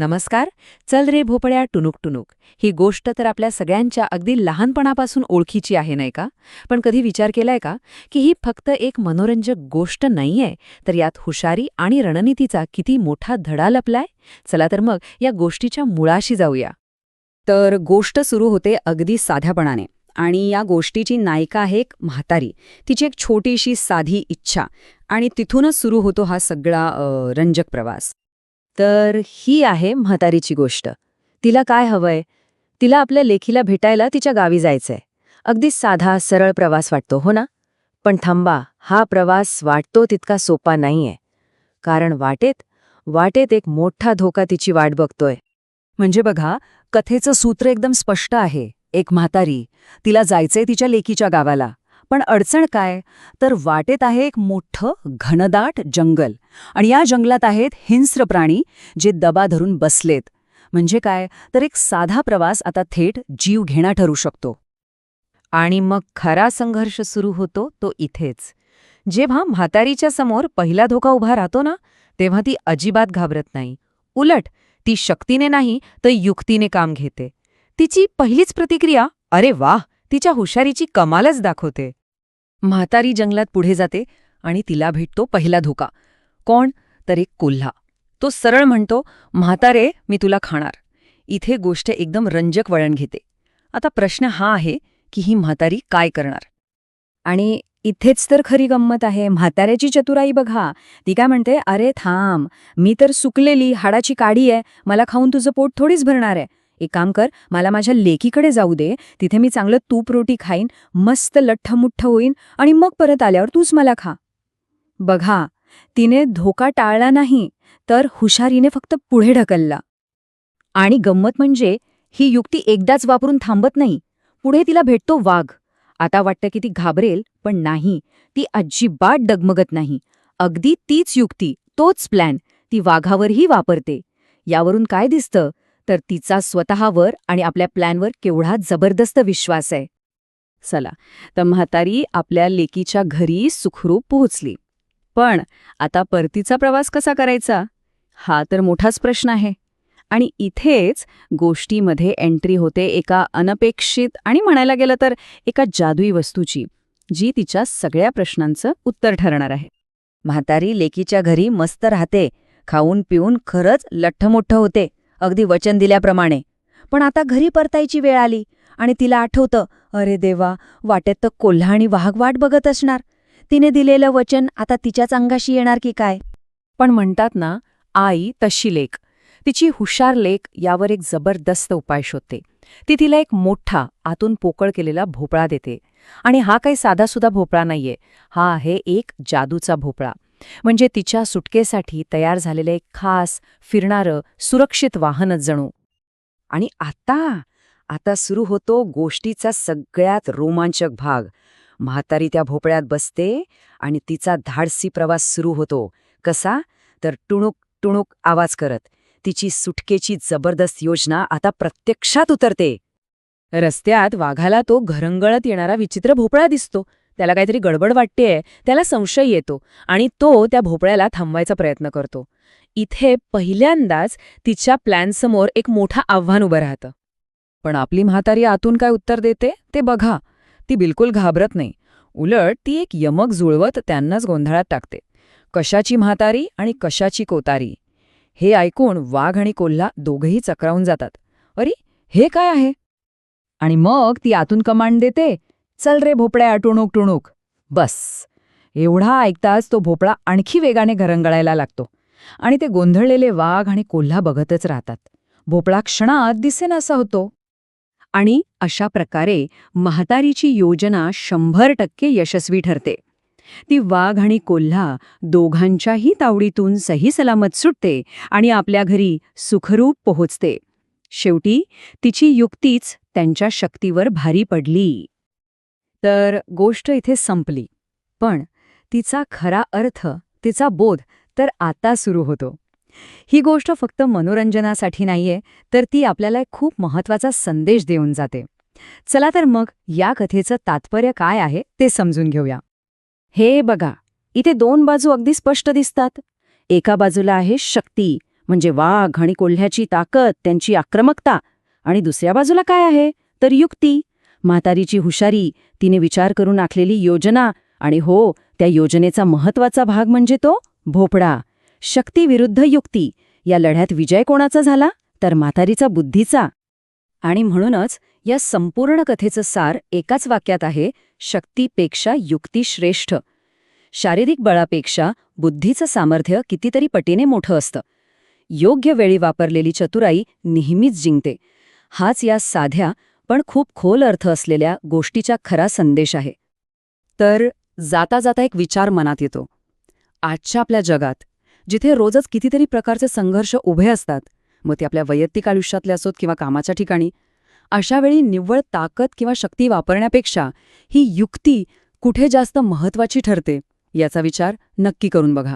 नमस्कार चल रे भोपळ्या टुनुक टुनुक ही गोष्ट तर आपल्या सगळ्यांच्या अगदी लहानपणापासून ओळखीची आहे नाही का? पण कधी विचार केलाय का की ही फक्त एक मनोरंजक गोष्ट नाहीये तर यात हुशारी आणि रणनीतीचा किती मोठा धडा लपलाय? चला तर मग या गोष्टीच्या मुळाशी जाऊया. तर गोष्ट सुरू होते अगदी साध्यापणाने. आणि या गोष्टीची नायिका आहे एक म्हातारी. तिची एक छोटीशी साधी इच्छा. आणि तिथूनच सुरू होतो हा सगळा रंजक प्रवास. तर ही आहे म्हातारीची गोष्ट. तिला काय हवंय? तिला आपल्या लेखीला भेटायला तिच्या गावी जायचंय. अगदी साधा सरळ प्रवास वाटतो हो ना? पण थांबा हा प्रवास वाटतो तितका सोपा नाहीये. कारण वाटेत वाटेत एक मोठा धोका तिची वाट बघतोय. म्हणजे बघा कथेचं सूत्र एकदम स्पष्ट आहे. एक म्हातारी तिला जायचंय तिच्या लेकीच्या गावाला. पण अडचण काय? तर वाटेत आहे एक मोठं घनदाट जंगल आणि या जंगलात आहेत हिंस्र प्राणी जे दबा धरून बसलेत. म्हणजे काय? तर एक साधा प्रवास आता थेट जीव घेणा ठरू शकतो. आणि मग खरा संघर्ष सुरू होतो तो इथेच. जेव्हा म्हातारीच्या समोर पहिला धोका उभा राहतो ना तेव्हा ती अजिबात घाबरत नाही. उलट ती शक्तीने नाही तर युक्तीने काम घेते. तिची पहिलीच प्रतिक्रिया अरे वाह! तिच्या हुशारीची कमालच दाखवते. म्हातारी जंगलात पुढे जाते आणि तिला भेटतो पहिला धोका. कोण? तर एक कोल्हा. तो सरळ म्हणतो म्हातारे मी तुला खाणार. इथे गोष्ट एकदम रंजक वळण घेते. आता प्रश्न हा आहे की ही म्हातारी काय करणार? आणि इथेच तर खरी गंमत आहे. म्हाताऱ्याची चतुराई बघा. ती काय म्हणते अरे थांब मी तर सुकलेली हाडाची काडी आहे. मला खाऊन तुझं पोट थोडीच भरणार आहे. एक काम कर मला माझ्या लेकीकडे जाऊ दे तिथे मी चांगलं तूप रोटी खाईन मस्त लठ्ठमुठ्ठ होईन आणि मग परत आल्यावर तूच मला खा. बघा तिने धोका टाळला नाही तर हुशारीने फक्त पुढे ढकलला. आणि गंमत म्हणजे ही युक्ती एकदाच वापरून थांबत नाही. पुढे तिला भेटतो वाघ. आता वाटतं की ती घाबरेल पण नाही. ती अजिबात डगमगत नाही. अगदी तीच युक्ती तोच प्लॅन ती वाघावरही वापरते. यावरून काय दिसतं? तर तिचा स्वतःवर आणि आपल्या प्लॅनवर केवढा जबरदस्त विश्वास आहे. चला तर म्हातारी आपल्या लेकीच्या घरी सुखरूप पोहोचली. पण आता परतीचा प्रवास कसा करायचा? हा तर मोठाच प्रश्न आहे. आणि इथेच गोष्टीमध्ये एंट्री होते एका अनपेक्षित आणि म्हणायला गेलं तर एका जादुई वस्तूची जी तिच्या सगळ्या प्रश्नांचं उत्तर ठरणार आहे. म्हातारी लेकीच्या घरी मस्त राहते खाऊन पिऊन खरंच लठ्ठमोठ्ठ होते. अगदी वचन दिल्याप्रमाणे. पण आता घरी परतायची वेळ आली आणि तिला आठवतं अरे देवा वाटेत तर कोल्हा आणि वाघ वाट बघत असणार. तिने दिलेलं वचन आता तिच्याच अंगाशी येणार की काय? पण म्हणतात ना आई तशी लेख. तिची हुशार लेख यावर एक जबरदस्त उपाय शोधते. ती तिला एक मोठा आतून पोकळ केलेला भोपळा देते. आणि हा काही साधासुद्धा भोपळा नाहीये. हा आहे एक जादूचा भोपळा. म्हणजे तिच्या सुटकेसाठी तयार झालेलं एक खास फिरणारं सुरक्षित वाहनच जणू. आणि आता आता सुरू होतो गोष्टीचा सगळ्यात रोमांचक भाग. म्हातारी त्या भोपळ्यात बसते आणि तिचा धाडसी प्रवास सुरू होतो. कसा? तर टुणूक टुणूक आवाज करत. तिची सुटकेची जबरदस्त योजना आता प्रत्यक्षात उतरते. रस्त्यात वाघाला तो घरंगळत येणारा विचित्र भोपळा दिसतो. त्याला काहीतरी गडबड वाटतेय त्याला संशय येतो आणि तो त्या भोपळ्याला थांबवायचा प्रयत्न करतो. इथे पहिल्यांदाच तिच्या प्लॅनसमोर एक मोठं आव्हान उभं राहतं. पण आपली म्हातारी आतून काय उत्तर देते? ते बघा. ती बिलकुल घाबरत नाही. उलट ती एक यमक जुळवत त्यांनाच गोंधळात टाकते. कशाची म्हातारी आणि कशाची कोतारी? हे ऐकून वाघ आणि कोल्हा दोघेही चक्रावून जातात. अरे हे काय आहे? आणि मग ती आतून कमांड देते चल रे भोपळ्या टुणूक टुणूक. बस. एवढा ऐकताच तो भोपळा आणखी वेगाने घरंगळायला लागतो. आणि ते गोंधळलेले वाघ आणि कोल्हा बघतच राहतात. भोपळा क्षणात दिसेनासा होतो. आणि अशा प्रकारे म्हातारीची योजना शंभर टक्के यशस्वी ठरते. ती वाघ आणि कोल्हा दोघांच्याही तावडीतून सही सलामत सुटते आणि आपल्या घरी सुखरूप पोहोचते. शेवटी तिची युक्तीच त्यांच्या शक्तीवर भारी पडली. तर गोष्ट इथे संपली. पण तिचा खरा अर्थ तिचा बोध तर आता सुरू होतो. ही गोष्ट फक्त मनोरंजनासाठी नाहीये तर ती आपल्याला एक खूप महत्त्वाचा संदेश देऊन जाते. चला तर मग या कथेचं तात्पर्य काय आहे ते समजून घेऊया. हे बघा इथे दोन बाजू अगदी स्पष्ट दिसतात. एका बाजूला आहे शक्ती म्हणजे वाघ आणि कोल्ह्याची ताकद त्यांची आक्रमकता. आणि दुसऱ्या बाजूला काय आहे? तर युक्ती. म्हातारीची हुशारी तिने विचार करून आखलेली योजना आणि हो त्या योजनेचा महत्त्वाचा भाग म्हणजे तो भोपळा. शक्ती विरुद्ध युक्ती. या लढ्यात विजय कोणाचा झाला? तर म्हातारीचा बुद्धीचा. आणि म्हणूनच या संपूर्ण कथेचं सार एकाच वाक्यात आहे शक्तीपेक्षा युक्ती श्रेष्ठ. शारीरिक बळापेक्षा बुद्धीचं सामर्थ्य कितीतरी पटीने मोठं असतं. योग्य वेळी वापरलेली चतुराई नेहमीच जिंकते. हाच या साध्या पण खूप खोल अर्थ असलेल्या गोष्टीचा खरा संदेश आहे. तर जाता जाता एक विचार मनात येतो. आजच्या आपल्या जगात जिथे रोजच कितीतरी प्रकारचे संघर्ष उभे असतात मग ते आपल्या वैयक्तिक आयुष्यातले असोत किंवा कामाच्या ठिकाणी अशावेळी निव्वळ ताकद किंवा शक्ती वापरण्यापेक्षा ही युक्ती कुठे जास्त महत्वाची ठरते याचा विचार नक्की करून बघा.